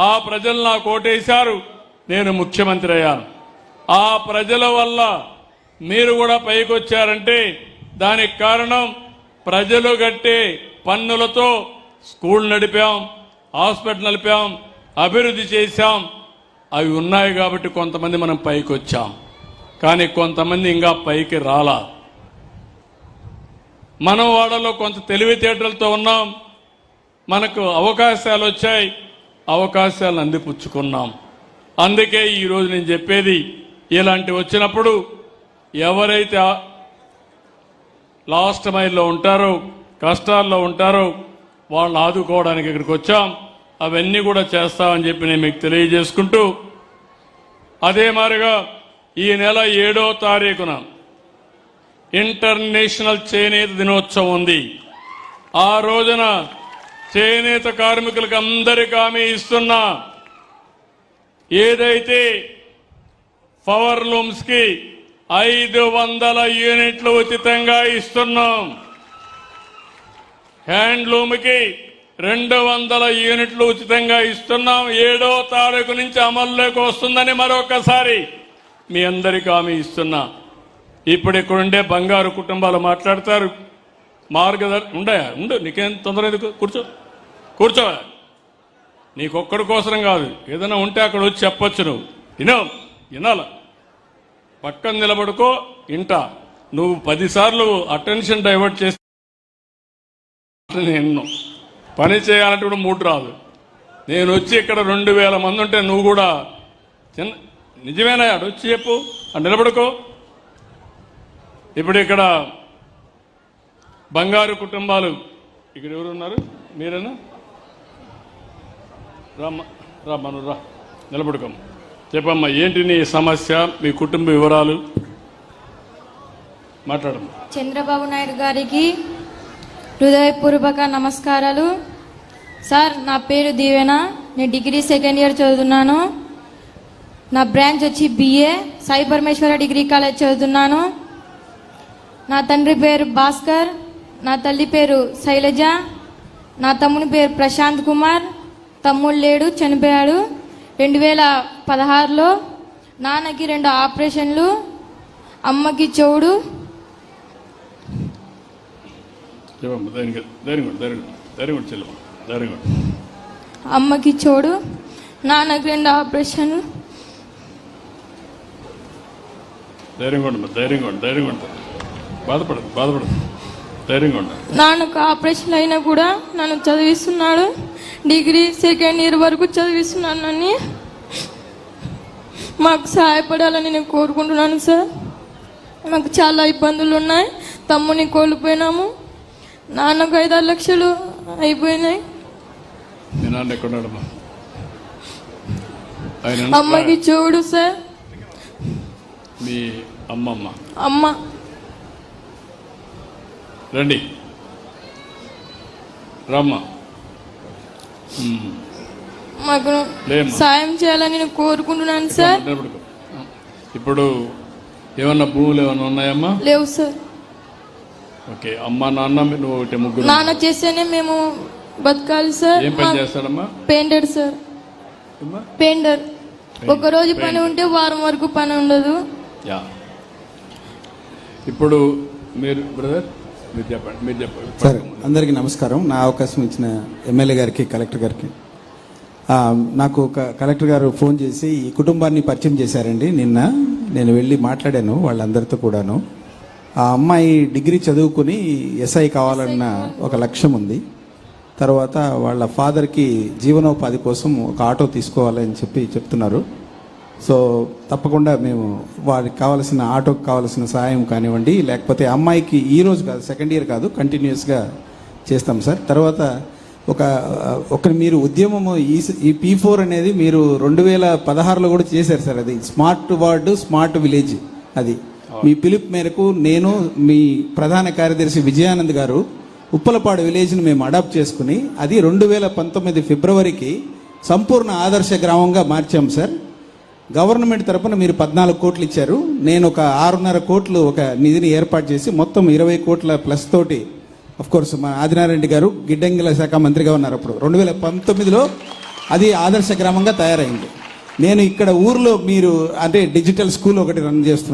ఆ ప్రజలు నాకు ఓటేశారు. నేను ముఖ్యమంత్రి అయ్యాను. ఆ ప్రజల వల్ల మీరు కూడా పైకి వచ్చారంటే దానికి కారణం ప్రజలు కట్టే పన్నులతో స్కూల్ నడిపాం హాస్పిటల్ నడిపాం అభివృద్ధి చేశాం. అవి ఉన్నాయి కాబట్టి కొంతమంది మనం పైకి వచ్చాం కానీ కొంతమంది ఇంకా పైకి రాలా. మనం వాళ్ళలో కొంత తెలివితేటలతో ఉన్నాం. మనకు అవకాశాలు వచ్చాయి. అవకాశాలను అందిపుచ్చుకున్నాం. అందుకే ఈరోజు నేను చెప్పేది ఇలాంటి వచ్చినప్పుడు ఎవరైతే లాస్ట్ మైల్లో ఉంటారో కష్టాల్లో ఉంటారో వాళ్ళని ఆదుకోవడానికి ఇక్కడికి వచ్చాం. అవన్నీ కూడా చేస్తామని చెప్పి నేను మీకు తెలియజేసుకుంటూ అదే మారిగా ఈ నెల ఏడో తారీఖున ఇంటర్నేషనల్ చేనేత దినోత్సవం ఉంది. ఆ రోజున చేనేత కార్మికులకు అందరికి హామీ ఇస్తున్నా. ఏదైతే పవర్ లూమ్స్కి ఐదు వందల యూనిట్లు ఉచితంగా ఇస్తున్నాం. హ్యాండ్లూమ్కి రెండు వందల యూనిట్లు ఉచితంగా ఇస్తున్నాం. ఏడో తారీఖు నుంచి అమల్లోకి వస్తుందని మరొకసారి మీ అందరికీ హామీ ఇస్తున్నా. ఇప్పుడు ఇక్కడ ఉండే బంగారు కుటుంబాలు మాట్లాడతారు. మార్గదర్ ఉండయా ఉండు నీకేం తొందర ఎందుకు? కూర్చో. కూర్చో నీకొక్కడి కోసం కాదు. ఏదైనా ఉంటే అక్కడ వచ్చి చెప్పొచ్చు నువ్వు. వినో వినాల? పక్కన నిలబడుకో ఇంట నువ్వు పదిసార్లు అటెన్షన్ డైవర్ట్ చేస్తే ఎన్నో పని చేయాలంటే కూడా మూడు రాదు. నేను వచ్చి ఇక్కడ రెండు వేల మంది ఉంటే నువ్వు కూడా చిన్న నిజమేనా అడు వచ్చి చెప్పు. ఆ నిలబడుకో. ఇప్పుడు ఇక్కడ బంగారు కుటుంబాలు. ఇక్కడ ఎవరు ఉన్నారు? మీరేనా? రమ్మ రామ్మ రా చెప్పమ్మా ఏంటి నీ సమస్య మీ కుటుంబ వివరాలు? మాట్లాడమ్మా. చంద్రబాబు నాయుడు గారికి హృదయపూర్వక నమస్కారాలు. సార్ నా పేరు దీవెన. నేను డిగ్రీ సెకండ్ ఇయర్ చదువుతున్నాను. నా బ్రాంచ్ వచ్చి BA Sai Parameshwara degree college చదువుతున్నాను. నా తండ్రి పేరు భాస్కర్. నా తల్లి పేరు శైలజ. నా తమ్ముని పేరు ప్రశాంత్ కుమార్. తమ్ముడు లేడు చనిపోయాడు. రెండు వేల పదహారులో నాన్నకి రెండు ఆపరేషన్లు అమ్మకి చెవుడు. అమ్మకి చోడు నాన్నకి రెండు ఆపరేషన్లు. ధైర్యం కొట్టమ్మా ధైర్యం కొట్టు ధైర్యం కొట్టు. బాధపడదు బాధపడదు ధైర్యం కొట్టు నాన్నకు ఆపరేషన్ అయినా కూడా నన్ను చదివిస్తున్నాడు. డిగ్రీ సెకండ్ ఇయర్ వరకు చదివిస్తున్నాను నన్ను. మాకు సహాయపడాలని నేను కోరుకుంటున్నాను సార్. మాకు చాలా ఇబ్బందులు ఉన్నాయి. తమ్ముని కోల్పోయినాము. నాన్నకు ఐదారు లక్షలు అయిపోయినాయి. అమ్మకి చూడు సార్. మీ అమ్మమ్మ. అమ్మ. రండి. రమ్మ. మాకు. సాయం చేయాలని నేను కోరుకుంటున్నాను సార్. ఇప్పుడు ఏమన్నా భూములు ఏమన్నా ఉన్నాయమ్మా? లేవు సార్. ఓకే అమ్మ నాన్న నువ్వు ఒకటి ముగ్గురు నాన్న చేస్తేనే మేము బతకాలి సార్. ఏం పని చేస్తాడమ్మా పెయింటర్ సార్? పెయింటర్. ఒక రోజు పని ఉంటే వారం వరకు పని ఉండదు. యా. ఇప్పుడు మీరు బ్రదర్ మీరు చెప్పండి మీరు చెప్పండి అందరికీ నమస్కారం. నా అవకాశం ఇచ్చిన ఎమ్మెల్యే గారికి కలెక్టర్ గారికి. నాకు ఒక కలెక్టర్ గారు ఫోన్ చేసి ఈ కుటుంబాన్ని పరిచయం చేశారండి. నిన్న నేను వెళ్ళి మాట్లాడాను వాళ్ళందరితో కూడాను. ఆ అమ్మాయి డిగ్రీ చదువుకుని ఎస్ఐ కావాలన్న ఒక లక్ష్యం ఉంది. తర్వాత వాళ్ళ ఫాదర్కి జీవనోపాధి కోసం ఒక ఆటో తీసుకోవాలని చెప్పి చెప్తున్నారు. సో తప్పకుండా మేము వారికి కావాల్సిన ఆటోకి కావాల్సిన సహాయం కానివ్వండి లేకపోతే అమ్మాయికి ఈ రోజు కాదు సెకండ్ ఇయర్ కాదు కంటిన్యూస్గా చేస్తాం సార్. తర్వాత ఒక ఒక మీరు ఉద్యమము ఈ ఈ పీ ఫోర్ అనేది మీరు రెండు వేల పదహారులో కూడా చేశారు సార్ అది. స్మార్ట్ వార్డు స్మార్ట్ విలేజ్ అది. మీ పిలుపు మేరకు నేను మీ ప్రధాన కార్యదర్శి విజయానంద్ గారు ఉప్పలపాడు విలేజ్ని మేము అడాప్ట్ చేసుకుని అది రెండు వేల పంతొమ్మిది ఫిబ్రవరికి సంపూర్ణ ఆదర్శ గ్రామంగా మార్చాం సార్. గవర్నమెంట్ తరపున మీరు పద్నాలుగు కోట్లు ఇచ్చారు. నేను ఒక ఆరున్నర కోట్లు ఒక నిధిని ఏర్పాటు చేసి మొత్తం ఇరవై కోట్ల ప్లస్ తోటి కోర్స్ మా ఆదినారాయణ గారు గిడ్డంగిల శాఖ మంత్రిగా ఉన్నారు అప్పుడు. రెండు వేల పంతొమ్మిదిలో అది ఆదర్శ గ్రామంగా తయారైంది. నేను ఇక్కడ ఊర్లో మీరు అంటే డిజిటల్ స్కూల్ ఒకటి రన్ చేస్తున్నాను